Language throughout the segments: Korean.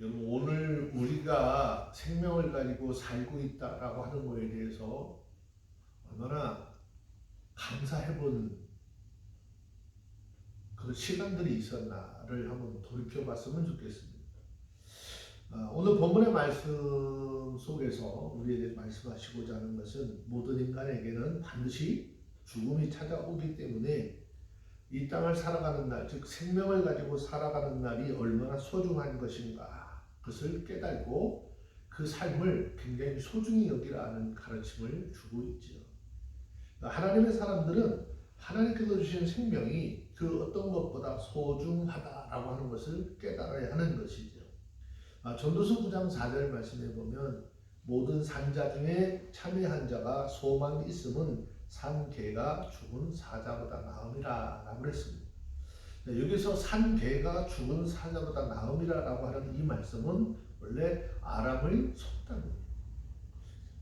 오늘 우리가 생명을 가지고 살고 있다라고 하는 거에 대해서 얼마나 감사해본 그런 시간들이 있었나를 한번 돌이켜봤으면 좋겠습니다. 아, 오늘 본문의 말씀 속에서 우리에게 말씀하시고자 하는 것은 모든 인간에게는 반드시 죽음이 찾아오기 때문에 이 땅을 살아가는 날, 즉 생명을 가지고 살아가는 날이 얼마나 소중한 것인가 그것을 깨달고 그 삶을 굉장히 소중히 여기라는 가르침을 주고 있지요. 하나님의 사람들은 하나님께서 주신 생명이 그 어떤 것보다 소중하다라고 하는 것을 깨달아야 하는 것이죠. 아, 전도서 9장 4절 말씀에 보면 모든 산자 중에 참여한 자가 소망이 있음은 산 개가 죽은 사자보다 나음이라 라고 했습니다. 여기서 산 개가 죽은 사자보다 나음이라라고 하는 이 말씀은 원래 아람의 속담입니다.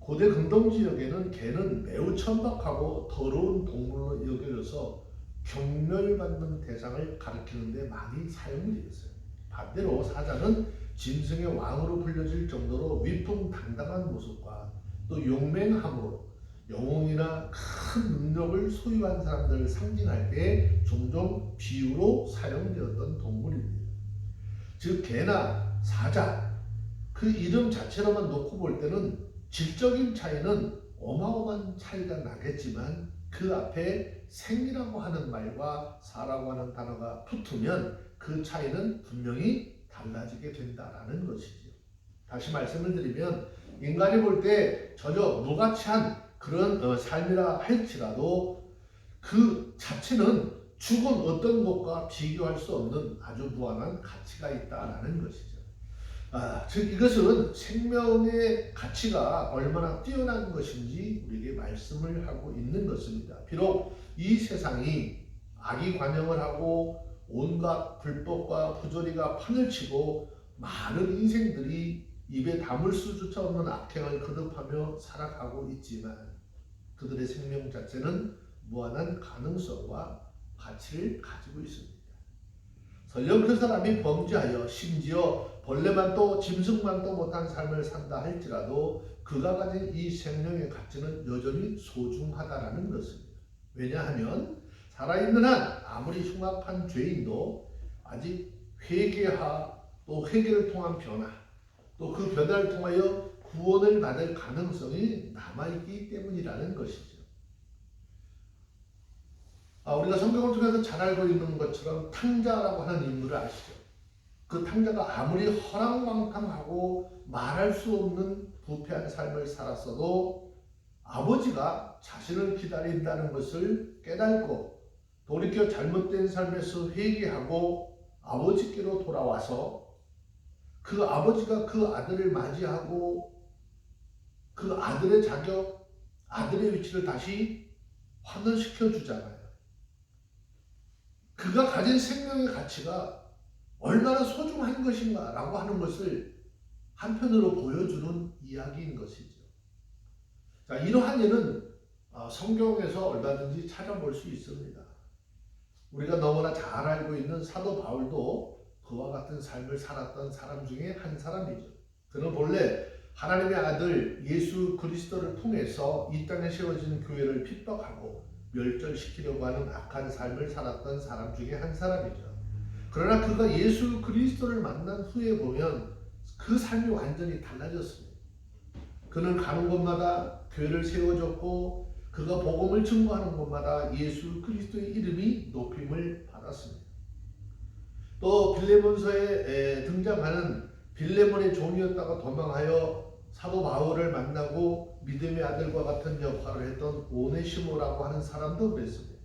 고대 근동 지역에는 개는 매우 천박하고 더러운 동물로 여겨져서 경멸받는 대상을 가리키는데 많이 사용되었어요. 반대로 사자는 짐승의 왕으로 불려질 정도로 위풍당당한 모습과 또 용맹함으로 영웅이나 큰 능력을 소유한 사람들을 상징할 때 종종 비유로 사용되었던 동물입니다. 즉 개나 사자 그 이름 자체로만 놓고 볼 때는 질적인 차이는 어마어마한 차이가 나겠지만 그 앞에 생이라고 하는 말과 사라고 하는 단어가 붙으면 그 차이는 분명히 달라지게 된다라는 것이죠. 다시 말씀을 드리면 인간이 볼 때 전혀 무가치한 그런 어, 삶이라 할지라도 그 자체는 죽은 어떤 것과 비교할 수 없는 아주 무한한 가치가 있다라는 것이죠. 아, 즉 이것은 생명의 가치가 얼마나 뛰어난 것인지 우리에게 말씀을 하고 있는 것입니다. 비록 이 세상이 악이 관영을 하고 온갖 불법과 부조리가 판을 치고 많은 인생들이 입에 담을 수조차 없는 악행을 거듭하며 살아가고 있지만 그들의 생명 자체는 무한한 가능성과 가치를 가지고 있습니다. 설령 그 사람이 범죄하여 심지어 벌레만도 짐승만도 못한 삶을 산다 할지라도 그가 가진 이 생명의 가치는 여전히 소중하다라는 것입니다. 왜냐하면 살아있는 한 아무리 흉악한 죄인도 아직 회개하 또 회개를 통한 변화 또 그 변화를 통하여 구원을 받을 가능성이 남아있기 때문이라는 것이죠. 아, 우리가 성경을 통해서 잘 알고 있는 것처럼 탕자라고 하는 인물을 아시죠? 그 탕자가 아무리 허랑방탕하고 말할 수 없는 부패한 삶을 살았어도 아버지가 자신을 기다린다는 것을 깨닫고 돌이켜 잘못된 삶에서 회개하고 아버지께로 돌아와서 그 아버지가 그 아들을 맞이하고 그 아들의 자격, 아들의 위치를 다시 환원시켜 주잖아요. 그가 가진 생명의 가치가 얼마나 소중한 것인가라고 하는 것을 한편으로 보여주는 이야기인 것이죠. 자, 이러한 예는 어, 성경에서 얼마든지 찾아볼 수 있습니다. 우리가 너무나 잘 알고 있는 사도 바울도 그와 같은 삶을 살았던 사람 중에 한 사람이죠. 그는 본래 하나님의 아들 예수 그리스도를 통해서 이 땅에 세워진 교회를 핍박하고 멸절시키려고 하는 악한 삶을 살았던 사람 중에 한 사람이죠. 그러나 그가 예수 그리스도를 만난 후에 보면 그 삶이 완전히 달라졌습니다. 그는 가는 곳마다 교회를 세워줬고 그가 복음을 증거하는 곳마다 예수 그리스도의 이름이 높임을 받았습니다. 또 빌레몬서에 등장하는 빌레몬의 종이었다가 도망하여 사도 바울을 만나고 믿음의 아들과 같은 역할을 했던 오네시모라고 하는 사람도 그랬습니다.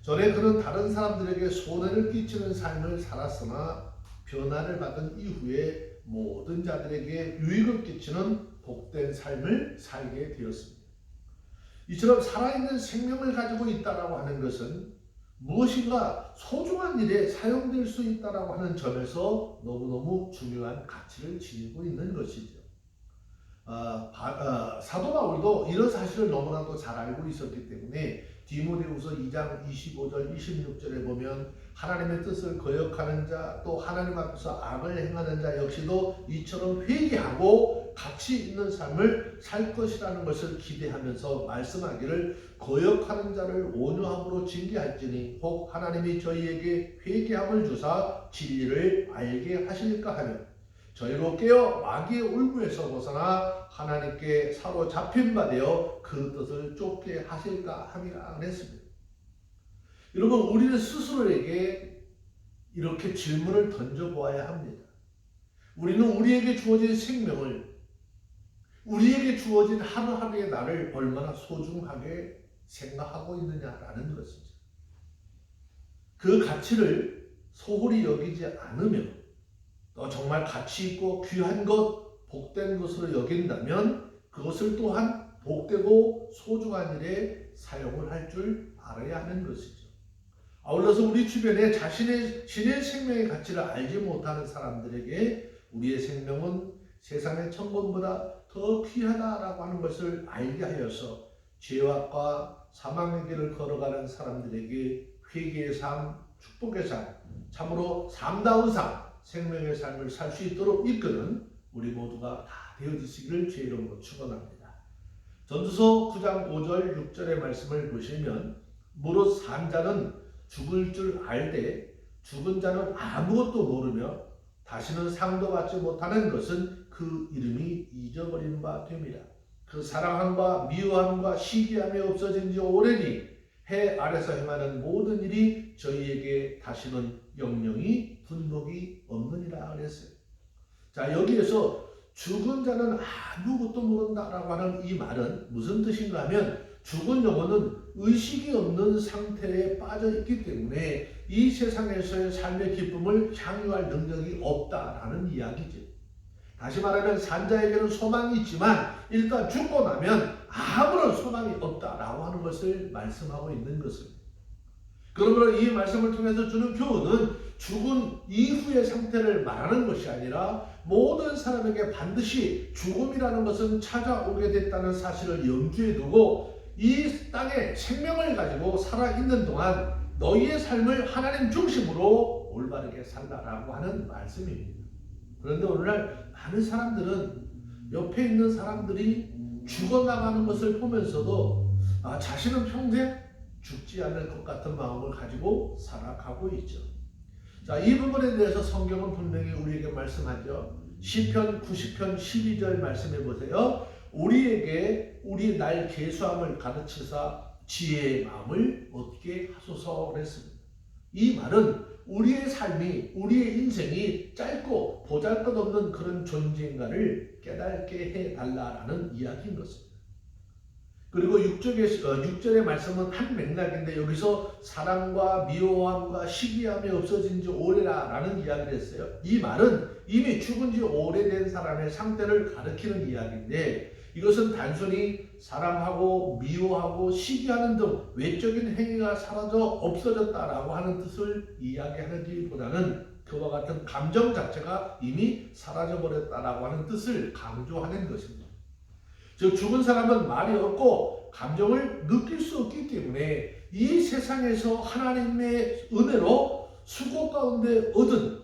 전에 그는 다른 사람들에게 손해를 끼치는 삶을 살았으나 변화를 받은 이후에 모든 자들에게 유익을 끼치는 복된 삶을 살게 되었습니다. 이처럼 살아있는 생명을 가지고 있다라고 하는 것은 무엇인가 소중한 일에 사용될 수 있다라고 하는 점에서 너무너무 중요한 가치를 지니고 있는 것이죠. 어, 바, 어, 사도 바울도 이런 사실을 너무나도 잘 알고 있었기 때문에 디모데후서 2장 25절 26절에 보면 하나님의 뜻을 거역하는 자, 또 하나님 앞에서 악을 행하는 자 역시도 이처럼 회개하고 가치 있는 삶을 살 것이라는 것을 기대하면서 말씀하기를 거역하는 자를 온유함으로 징계할지니 혹 하나님이 저희에게 회개함을 주사 진리를 알게 하실까 하며 저희로 깨어 마귀의 울무에서 벗어나 하나님께 사로잡힌 바 되어 그 뜻을 쫓게 하실까 함이라 그랬습니다. 여러분 우리는 스스로에게 이렇게 질문을 던져보아야 합니다. 우리는 우리에게 주어진 생명을 우리에게 주어진 하루하루의 날을 얼마나 소중하게 생각하고 있느냐라는 것이죠. 그 가치를 소홀히 여기지 않으면 또 정말 가치 있고 귀한 것, 복된 것으로 여긴다면 그것을 또한 복되고 소중한 일에 사용을 할 줄 알아야 하는 것이죠. 아울러서 우리 주변에 자신의 신의 생명의 가치를 알지 못하는 사람들에게 우리의 생명은 세상의 천금보다 더 귀하다라고 하는 것을 알게 하여서 죄악과 사망의 길을 걸어가는 사람들에게 회개의 삶, 축복의 삶, 참으로 삶다운 삶, 생명의 삶을 살 수 있도록 이끄는 우리 모두가 다 되어지시기를 주의 이름으로 축원합니다. 전두서 9장 5절 6절의 말씀을 보시면 무릇 산 자는 죽을 줄 알되 죽은 자는 아무것도 모르며 다시는 상도 받지 못하는 것은 그 이름이 잊어버린 바 됩니다. 그 사랑함과 미워함과 시기함이 없어진 지 오래니 해 아래서 행하는 모든 일이 저희에게 다시는 영영이 분복이 없느니라 그랬어요. 자 여기에서 죽은 자는 아무것도 모른다라고 하는 이 말은 무슨 뜻인가 하면 죽은 영혼은 의식이 없는 상태에 빠져 있기 때문에 이 세상에서의 삶의 기쁨을 향유할 능력이 없다라는 이야기죠. 다시 말하면 산자에게는 소망이 있지만 일단 죽고 나면 아무런 소망이 없다라고 하는 것을 말씀하고 있는 것입니다. 그러므로 이 말씀을 통해서 주는 교훈은 죽은 이후의 상태를 말하는 것이 아니라 모든 사람에게 반드시 죽음이라는 것은 찾아오게 됐다는 사실을 염두에 두고 이 땅에 생명을 가지고 살아있는 동안 너희의 삶을 하나님 중심으로 올바르게 살라라고 하는 말씀입니다. 그런데 오늘날 많은 사람들은 옆에 있는 사람들이 죽어나가는 것을 보면서도 아, 자신은 평생 죽지 않을 것 같은 마음을 가지고 살아가고 있죠. 자, 이 부분에 대해서 성경은 분명히 우리에게 말씀하죠. 시편 90편 12절 말씀해 보세요. 우리에게 우리 날 계수함을 가르치사 지혜의 마음을 얻게 하소서 그랬습니다. 이 말은 우리의 삶이 우리의 인생이 짧고 보잘 것 없는 그런 존재인가를 깨닫게 해 달라라는 이야기인 것입니다. 그리고 6절의, 6절의 말씀은 한 맥락인데 여기서 사랑과 미워함과 시기함이 없어진 지 오래라 라는 이야기를 했어요. 이 말은 이미 죽은 지 오래된 사람의 상태를 가리키는 이야기인데 이것은 단순히 사랑하고 미워하고 시기하는 등 외적인 행위가 사라져 없어졌다라고 하는 뜻을 이야기하기보다는 그와 같은 감정 자체가 이미 사라져 버렸다라고 하는 뜻을 강조하는 것입니다. 즉 죽은 사람은 말이 없고 감정을 느낄 수 없기 때문에 이 세상에서 하나님의 은혜로 수고 가운데 얻은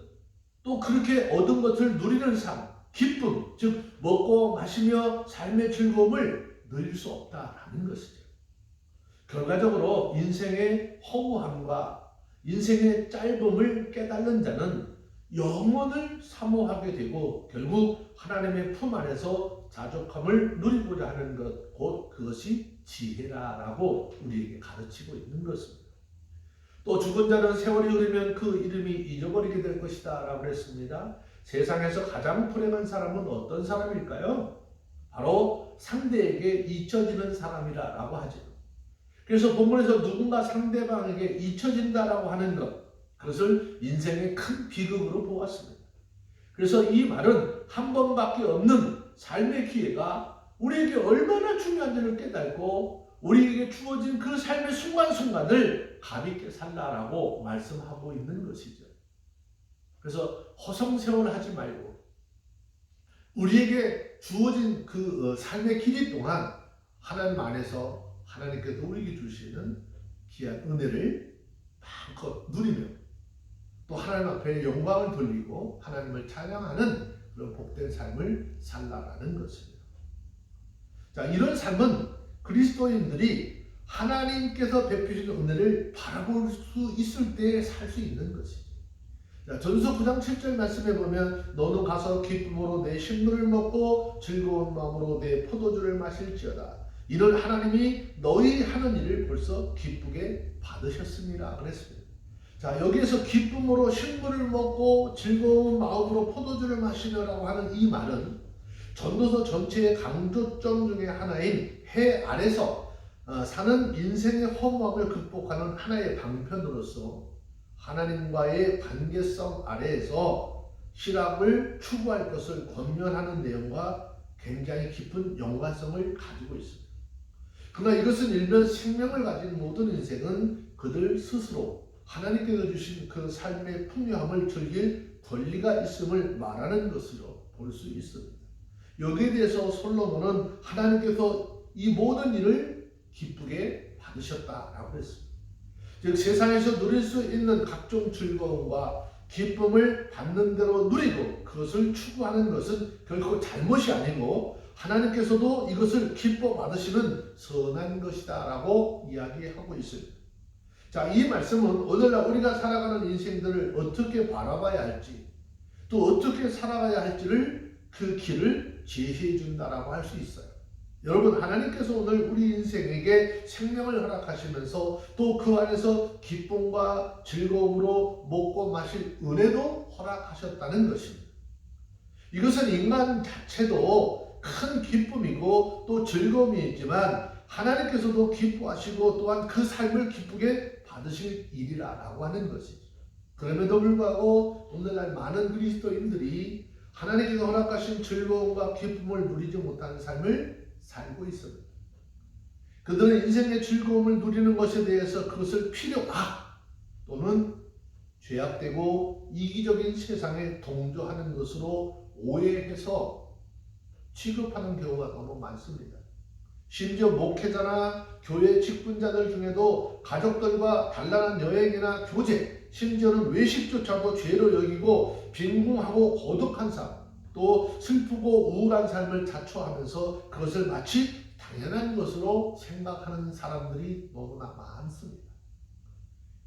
또 그렇게 얻은 것을 누리는 삶, 기쁨, 즉 먹고 마시며 삶의 즐거움을 누릴 수 없다라는 것이죠. 결과적으로 인생의 허무함과 인생의 짧음을 깨닫는 자는 영원을 사모하게 되고 결국 하나님의 품 안에서 자족함을 누리고자 하는 것, 곧 그것이 지혜라라고 우리에게 가르치고 있는 것입니다. 또 죽은 자는 세월이 흐르면 그 이름이 잊어버리게 될 것이다 라고 했습니다. 세상에서 가장 불행한 사람은 어떤 사람일까요? 바로 상대에게 잊혀지는 사람이라고 하죠. 그래서 본문에서 누군가 상대방에게 잊혀진다라고 하는 것, 그것을 인생의 큰 비극으로 보았습니다. 그래서 이 말은 한 번밖에 없는 삶의 기회가 우리에게 얼마나 중요한지를 깨닫고 우리에게 주어진 그 삶의 순간순간을 가볍게 살라라고 말씀하고 있는 것이죠. 그래서 허송세월 하지 말고 우리에게 주어진 그 어, 삶의 길이 동안 하나님 안에서 하나님께서 우리에게 주시는 귀한 은혜를 마음껏 누리며 또 하나님 앞에 영광을 돌리고 하나님을 찬양하는 그런 복된 삶을 살라라는 것입니다. 자, 이런 삶은 그리스도인들이 하나님께서 베푸신 은혜를 바라볼 수 있을 때 살 수 있는. 자, 전서 9장 7절 말씀에 보면 너는 가서 기쁨으로 내 식물을 먹고 즐거운 마음으로 내 포도주를 마실지어다. 이는 하나님이 너희 하는 일을 벌써 기쁘게 받으셨습니다. 그랬습니다. 자, 여기에서 기쁨으로 식물을 먹고 즐거운 마음으로 포도주를 마시려라고 하는 이 말은 전도서 전체의 강조점 중에 하나인 해 아래서 어, 사는 인생의 허무함을 극복하는 하나의 방편으로서 하나님과의 관계성 아래에서 실학을 추구할 것을 권면하는 내용과 굉장히 깊은 연관성을 가지고 있습니다. 그러나 이것은 일면 생명을 가진 모든 인생은 그들 스스로 하나님께서 주신 그 삶의 풍요함을 즐길 권리가 있음을 말하는 것으로 볼 수 있습니다. 여기에 대해서 솔로몬은 하나님께서 이 모든 일을 기쁘게 받으셨다라고 했습니다. 즉 세상에서 누릴 수 있는 각종 즐거움과 기쁨을 받는 대로 누리고 그것을 추구하는 것은 결코 잘못이 아니고 하나님께서도 이것을 기뻐 받으시는 선한 것이다라고 이야기하고 있습니다. 자, 이 말씀은 오늘날 우리가 살아가는 인생들을 어떻게 바라봐야 할지 또 어떻게 살아가야 할지를 그 길을 제시해 준다라고 할 수 있어요. 여러분 하나님께서 오늘 우리 인생에게 생명을 허락하시면서 또 그 안에서 기쁨과 즐거움으로 먹고 마실 은혜도 허락하셨다는 것입니다. 이것은 인간 자체도 큰 기쁨이고 또 즐거움이 있지만 하나님께서도 기뻐하시고 또한 그 삶을 기쁘게 받으실 일이라고 하는 것이죠. 그럼에도 불구하고 오늘날 많은 그리스도인들이 하나님께서 허락하신 즐거움과 기쁨을 누리지 못하는 삶을 살고 있습니다. 그들은 인생의 즐거움을 누리는 것에 대해서 그것을 필요악 또는 죄악되고 이기적인 세상에 동조하는 것으로 오해해서 취급하는 경우가 너무 많습니다. 심지어 목회자나 교회 직분자들 중에도 가족들과 단란한 여행이나 교제, 심지어는 외식조차도 죄로 여기고 빈궁하고 고독한 삶, 또 슬프고 우울한 삶을 자초하면서 그것을 마치 당연한 것으로 생각하는 사람들이 너무나 많습니다.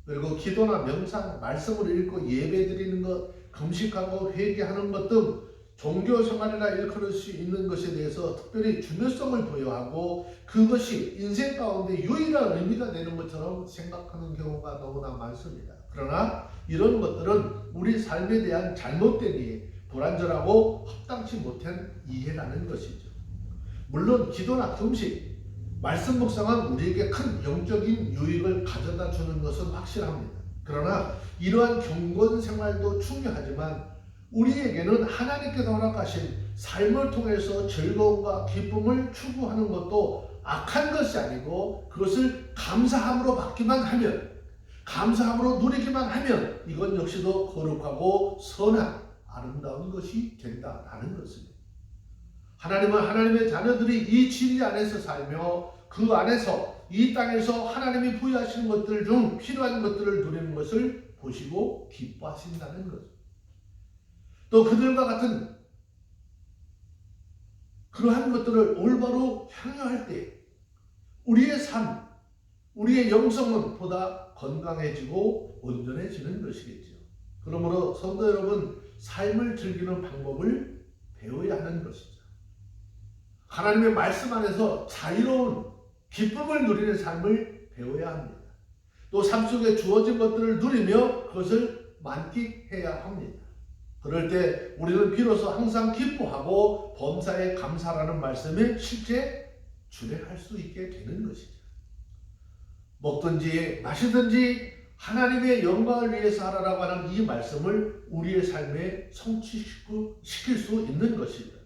그리고 기도나 명상, 말씀을 읽고 예배 드리는 것, 금식하고 회개하는 것 등 종교 생활이나 일컬을 수 있는 것에 대해서 특별히 중요성을 부여하고 그것이 인생 가운데 유일한 의미가 되는 것처럼 생각하는 경우가 너무나 많습니다. 그러나 이런 것들은 우리 삶에 대한 잘못된 이해, 불완전하고 합당치 못한 이해라는 것이죠. 물론 기도나 금식, 말씀 묵상은 우리에게 큰 영적인 유익을 가져다 주는 것은 확실합니다. 그러나 이러한 경건 생활도 중요하지만 우리에게는 하나님께서 허락하신 삶을 통해서 즐거움과 기쁨을 추구하는 것도 악한 것이 아니고 그것을 감사함으로 받기만 하면 감사함으로 누리기만 하면 이건 역시도 거룩하고 선한 아름다운 것이 된다라는 것입니다. 하나님은 하나님의 자녀들이 이 진리 안에서 살며 그 안에서 이 땅에서 하나님이 부여하시는 것들 중 필요한 것들을 누리는 것을 보시고 기뻐하신다는 것. 또 그들과 같은 그러한 것들을 올바로 향유할 때 우리의 삶, 우리의 영성은 보다 건강해지고 온전해지는 것이겠죠. 그러므로 성도 여러분, 삶을 즐기는 방법을 배워야 하는 것이죠. 하나님의 말씀 안에서 자유로운 기쁨을 누리는 삶을 배워야 합니다. 또 삶 속에 주어진 것들을 누리며 그것을 만끽해야 합니다. 그럴 때 우리는 비로소 항상 기뻐하고 범사에 감사라는 말씀에 실제 준행할 수 있게 되는 것이죠. 먹든지 마시든지 하나님의 영광을 위해서 하라라고 하는 이 말씀을 우리의 삶에 성취시킬 수 있는 것입니다.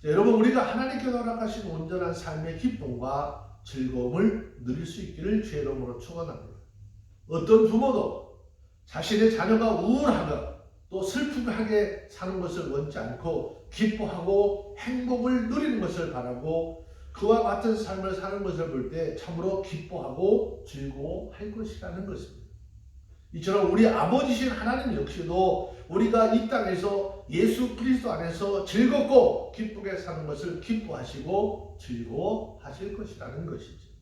자, 여러분 우리가 하나님께서 허락하신 온전한 삶의 기쁨과 즐거움을 누릴 수 있기를 주의 이름으로 축원합니다. 어떤 부모도 자신의 자녀가 우울하거나 또 슬프게 사는 것을 원치 않고 기뻐하고 행복을 누리는 것을 바라고 그와 같은 삶을 사는 것을 볼 때 참으로 기뻐하고 즐거워할 것이라는 것입니다. 이처럼 우리 아버지신 하나님 역시도 우리가 이 땅에서 예수 그리스도 안에서 즐겁고 기쁘게 사는 것을 기뻐하시고 즐거워하실 것이라는 것이죠.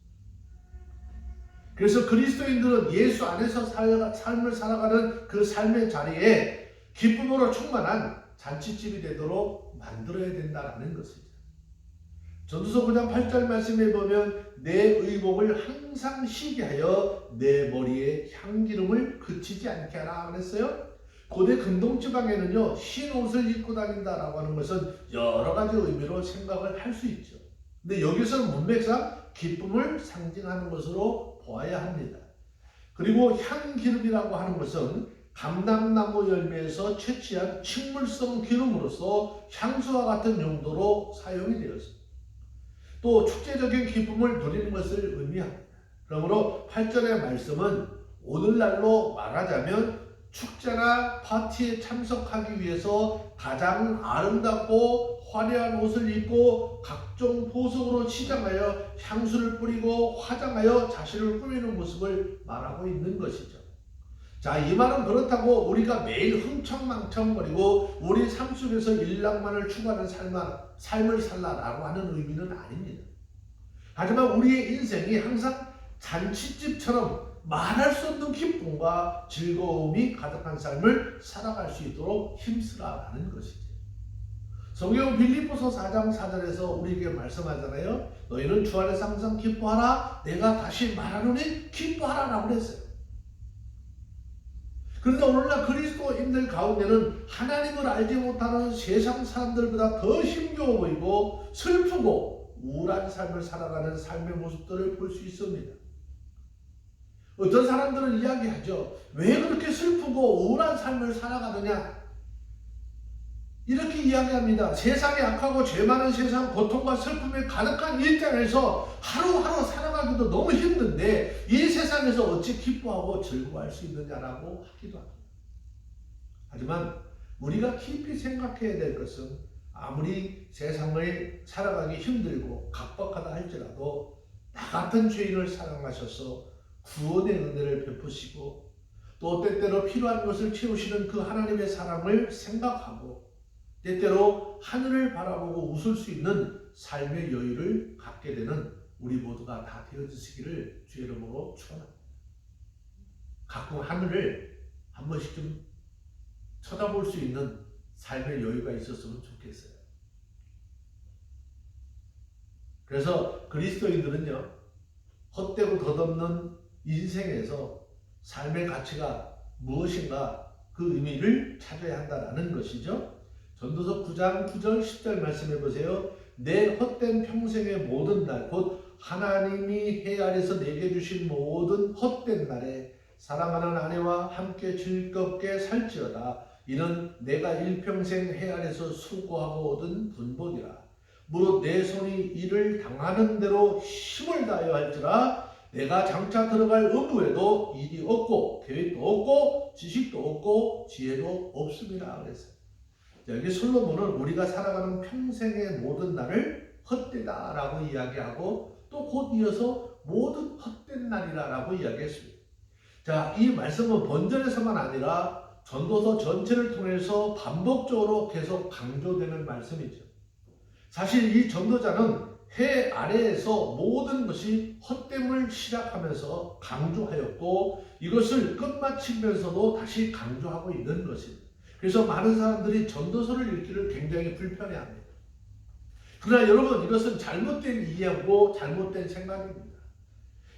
그래서 그리스도인들은 예수 안에서 살, 삶을 살아가는 그 삶의 자리에 기쁨으로 충만한 잔치집이 되도록 만들어야 된다는 것이죠. 전도서 9장 8절 말씀에 보면 내 의복을 항상 쉬게 하여 내 머리에 향기름을 그치지 않게 하라 그랬어요. 고대 근동 지방에는요 흰 옷을 입고 다닌다라고 하는 것은 여러 가지 의미로 생각을 할 수 있죠. 근데 여기서는 문맥상 기쁨을 상징하는 것으로 보아야 합니다. 그리고 향기름이라고 하는 것은 감람나무 열매에서 채취한 식물성 기름으로서 향수와 같은 용도로 사용이 되었습니다. 또 축제적인 기쁨을 누리는 것을 의미합니다. 그러므로 8절의 말씀은 오늘날로 말하자면 축제나 파티에 참석하기 위해서 가장 아름답고 화려한 옷을 입고 각종 보석으로 치장하여 향수를 뿌리고 화장하여 자신을 꾸미는 모습을 말하고 있는 것이죠. 자, 이 말은 그렇다고 우리가 매일 흥청망청거리고 우리 삶 속에서 일낭만을 추구하는 삶을, 삶을 살라라고 하는 의미는 아닙니다. 하지만 우리의 인생이 항상 잔치집처럼 말할 수 없는 기쁨과 즐거움이 가득한 삶을 살아갈 수 있도록 힘쓰라라는 것이지. 성경 빌립보서 4장 4절에서 우리에게 말씀하잖아요. 너희는 주 안에서 항상 기뻐하라. 내가 다시 말하노니 기뻐하라라고 그랬어요. 그런데 오늘날 그리스도인들 가운데는 하나님을 알지 못하는 세상 사람들보다 더 힘겨워 보이고 슬프고 우울한 삶을 살아가는 삶의 모습들을 볼 수 있습니다. 어떤 사람들은 이야기하죠. 왜 그렇게 슬프고 우울한 삶을 살아가느냐? 이렇게 이야기합니다. 세상이 악하고 죄 많은 세상, 고통과 슬픔에 가득한 이 땅에서 하루하루 살아가기도 너무 힘든데 이 세상에서 어찌 기뻐하고 즐거워할 수 있느냐라고 하기도 합니다. 하지만 우리가 깊이 생각해야 될 것은 아무리 세상을 살아가기 힘들고 각박하다 할지라도 나 같은 죄인을 사랑하셔서 구원의 은혜를 베푸시고 또 때때로 필요한 것을 채우시는 그 하나님의 사랑을 생각하고 때때로 하늘을 바라보고 웃을 수 있는 삶의 여유를 갖게 되는 우리 모두가 다 되어주시기를 주의 이름으로 축원합니다. 가끔 하늘을 한 번씩 좀 쳐다볼 수 있는 삶의 여유가 있었으면 좋겠어요. 그래서 그리스도인들은요, 헛되고 덧없는 인생에서 삶의 가치가 무엇인가 그 의미를 찾아야 한다는 것이죠. 전도서 9장 9절 10절 말씀해 보세요. 내 헛된 평생의 모든 날, 곧 하나님이 해 아래서 내게 주신 모든 헛된 날에 사랑하는 아내와 함께 즐겁게 살지어다. 이는 내가 일평생 해 아래서 수고하고 얻은 분복이라. 무릇 내 손이 이를 당하는 대로 힘을 다하여 할지라 내가 장차 들어갈 의무에도 일이 없고 계획도 없고 지식도 없고 지혜도 없습니다. 그랬어요. 여기 솔로몬은 우리가 살아가는 평생의 모든 날을 헛되다라고 이야기하고 또 곧 이어서 모든 헛된 날이라라고 이야기했습니다. 자, 이 말씀은 번전에서만 아니라 전도서 전체를 통해서 반복적으로 계속 강조되는 말씀이죠. 사실 이 전도자는 해 아래에서 모든 것이 헛됨을 시작하면서 강조하였고 이것을 끝마치면서도 다시 강조하고 있는 것입니다. 그래서 많은 사람들이 전도서를 읽기를 굉장히 불편해합니다. 그러나 여러분 이것은 잘못된 이해하고 잘못된 생각입니다.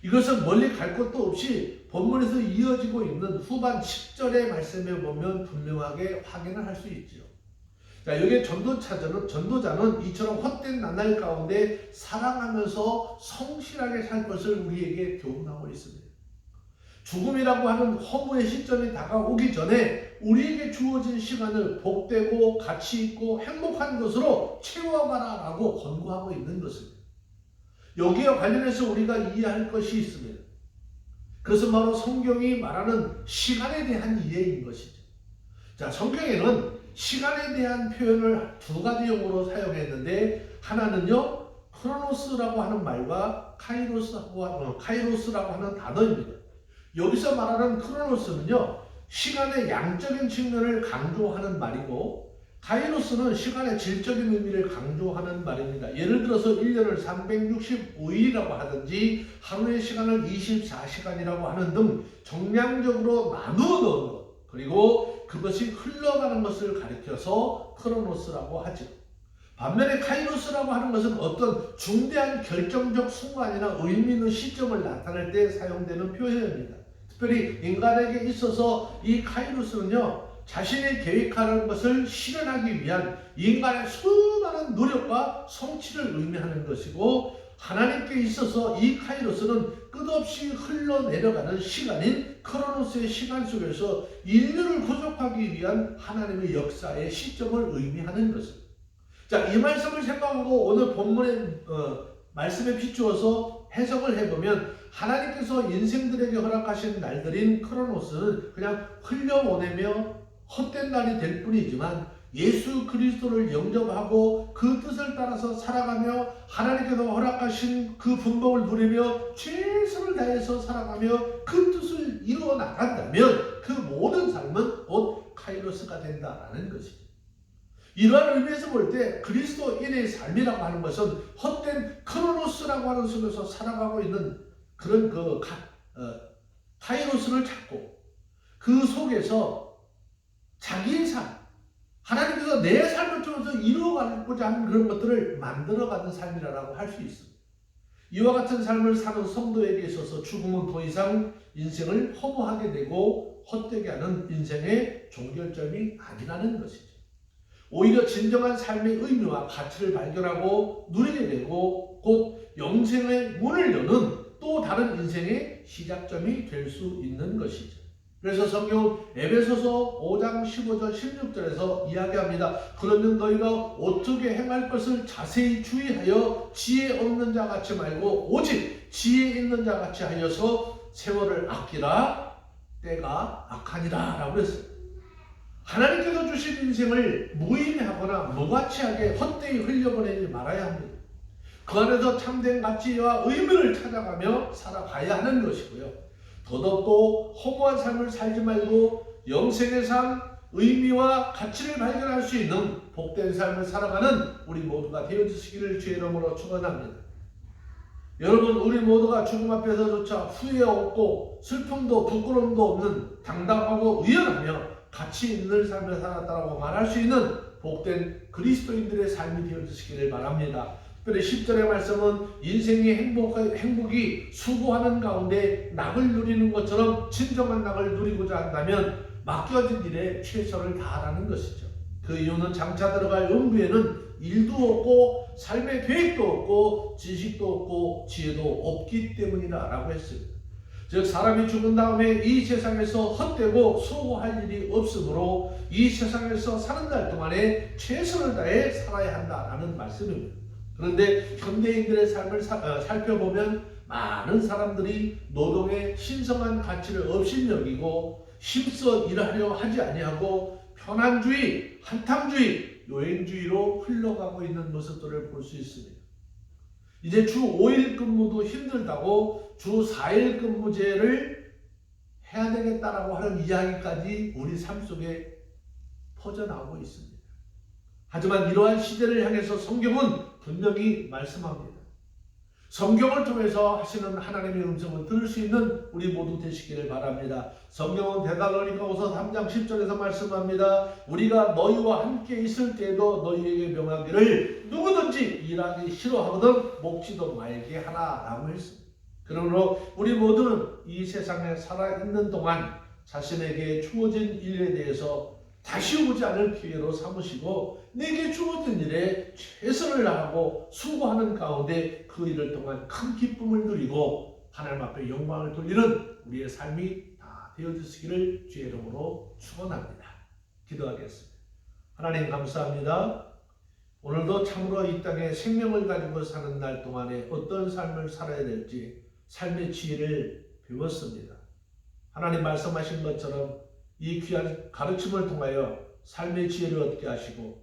이것은 멀리 갈 것도 없이 본문에서 이어지고 있는 후반 10절의 말씀에 보면 분명하게 확인을 할 수 있죠. 자, 여기 전도자는, 전도자는 이처럼 헛된 나날 가운데 사랑하면서 성실하게 살 것을 우리에게 교훈하고 있습니다. 죽음이라고 하는 허무의 시점이 다가오기 전에 우리에게 주어진 시간을 복되고 가치 있고 행복한 것으로 채워가라라고 권고하고 있는 것입니다. 여기와 관련해서 우리가 이해할 것이 있습니다. 그것은 바로 성경이 말하는 시간에 대한 이해인 것이죠. 자, 성경에는 시간에 대한 표현을 두 가지 용어로 사용했는데 하나는요 크로노스라고 하는 말과 카이로스라고 하는, 카이로스라고 하는 단어입니다. 여기서 말하는 크로노스는요, 시간의 양적인 측면을 강조하는 말이고, 카이로스는 시간의 질적인 의미를 강조하는 말입니다. 예를 들어서 1년을 365일이라고 하든지 하루의 시간을 24시간이라고 하는 등 정량적으로 나누어 놓은 것 그리고 그것이 흘러가는 것을 가리켜서 크로노스라고 하죠. 반면에 카이로스라고 하는 것은 어떤 중대한 결정적 순간이나 의미 있는 시점을 나타낼 때 사용되는 표현입니다. 특별히 인간에게 있어서 이 카이로스는요, 자신이 계획하는 것을 실현하기 위한 인간의 수많은 노력과 성취를 의미하는 것이고 하나님께 있어서 이 카이로스는 끝없이 흘러내려가는 시간인 크로노스의 시간 속에서 인류를 구속하기 위한 하나님의 역사의 시점을 의미하는 것입니다. 자, 이 말씀을 생각하고 오늘 본문의 어, 말씀에 비추어서 해석을 해보면 하나님께서 인생들에게 허락하신 날들인 크로노스는 그냥 흘려보내며 헛된 날이 될 뿐이지만 예수 그리스도를 영접하고 그 뜻을 따라서 살아가며 하나님께서 허락하신 그 분봉을 누리며 최선을 다해서 살아가며 그 뜻을 이루어 나간다면 그 모든 삶은 곧 카이로스가 된다라는 것이죠. 이러한 의미에서 볼 때 그리스도인의 삶이라고 하는 것은 헛된 크로노스라고 하는 속에서 살아가고 있는 그런 그 카, 어, 카이로스를 찾고 그 속에서 자기의 삶, 하나님께서 내 삶을 통해서 이루어가고자 하는 그런 것들을 만들어가는 삶이라고 할 수 있습니다. 이와 같은 삶을 사는 성도에게 있어서 죽음은 더 이상 인생을 허무하게 되고 헛되게 하는 인생의 종결점이 아니라는 것이죠. 오히려 진정한 삶의 의미와 가치를 발견하고 누리게 되고 곧 영생의 문을 여는 또 다른 인생의 시작점이 될 수 있는 것이죠. 그래서 성경은 에베소서 5장 15절 16절에서 이야기합니다. 그러면 너희가 어떻게 행할 것을 자세히 주의하여 지혜 없는 자 같이 말고 오직 지혜 있는 자 같이 하여서 세월을 아끼라 때가 악하니라 라고 했어요. 하나님께서 주신 인생을 무의미하거나 무가치하게 헛되이 흘려보내지 말아야 합니다. 그 안에서 참된 가치와 의미를 찾아가며 살아가야 하는 것이고요. 더더욱도 허무한 삶을 살지 말고 영생의 삶, 의미와 가치를 발견할 수 있는 복된 삶을 살아가는 우리 모두가 되어주시기를 주의 이름으로 축원합니다. 여러분 우리 모두가 죽음 앞에서조차 후회 없고 슬픔도 부끄러움도 없는 당당하고 의연하며 가치 있는 삶을 살았다고 말할 수 있는 복된 그리스도인들의 삶이 되어주시기를 바랍니다. 특별히 10절의 말씀은 인생의 행복, 행복이 수고하는 가운데 낙을 누리는 것처럼 진정한 낙을 누리고자 한다면 맡겨진 일에 최선을 다하라는 것이죠. 그 이유는 장차 들어갈 음부에는 일도 없고 삶의 계획도 없고 지식도 없고 지혜도 없기 때문이다라고 했습니다. 즉 사람이 죽은 다음에 이 세상에서 헛되고 수고할 일이 없으므로 이 세상에서 사는 날 동안에 최선을 다해 살아야 한다라는 말씀입니다. 그런데 현대인들의 삶을 사, 어, 살펴보면 많은 사람들이 노동의 신성한 가치를 업신여기고 힘써 일하려 하지 아니하고 편안주의, 한탕주의, 요행주의로 흘러가고 있는 모습들을 볼 수 있습니다. 이제 주 5일 근무도 힘들다고 주 4일 근무제를 해야 되겠다라고 하는 이야기까지 우리 삶 속에 퍼져나오고 있습니다. 하지만 이러한 시대를 향해서 성경은 분명히 말씀합니다. 성경을 통해서 하시는 하나님의 음성을 들을 수 있는 우리 모두 되시기를 바랍니다. 성경은 데달로니가후서 3장 10절에서 말씀합니다. 우리가 너희와 함께 있을 때에도 너희에게 명하기를 누구든지 일하기 싫어하거든 먹지도 말게 하라라고 했습니다. 그러므로 우리 모두는 이 세상에 살아 있는 동안 자신에게 주어진 일에 대해서 다시 오지 않을 기회로 삼으시고 내게 주어진 일에 최선을 다하고 수고하는 가운데 그 일을 통한 큰 기쁨을 누리고 하나님 앞에 영광을 돌리는 우리의 삶이 다 되어주시기를 주의 이름으로 축원합니다. 기도하겠습니다. 하나님 감사합니다. 오늘도 참으로 이 땅에 생명을 가지고 사는 날 동안에 어떤 삶을 살아야 될지 삶의 지혜를 배웠습니다. 하나님 말씀하신 것처럼 이 귀한 가르침을 통하여 삶의 지혜를 얻게 하시고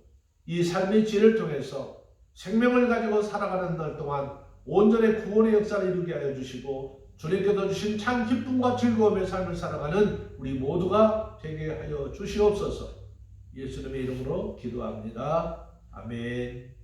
이 삶의 지혜를 통해서 생명을 가지고 살아가는 날 동안 온전히 구원의 역사를 이루게 하여 주시고 주님께서 주신 참 기쁨과 즐거움의 삶을 살아가는 우리 모두가 되게 하여 주시옵소서. 예수님의 이름으로 기도합니다. 아멘.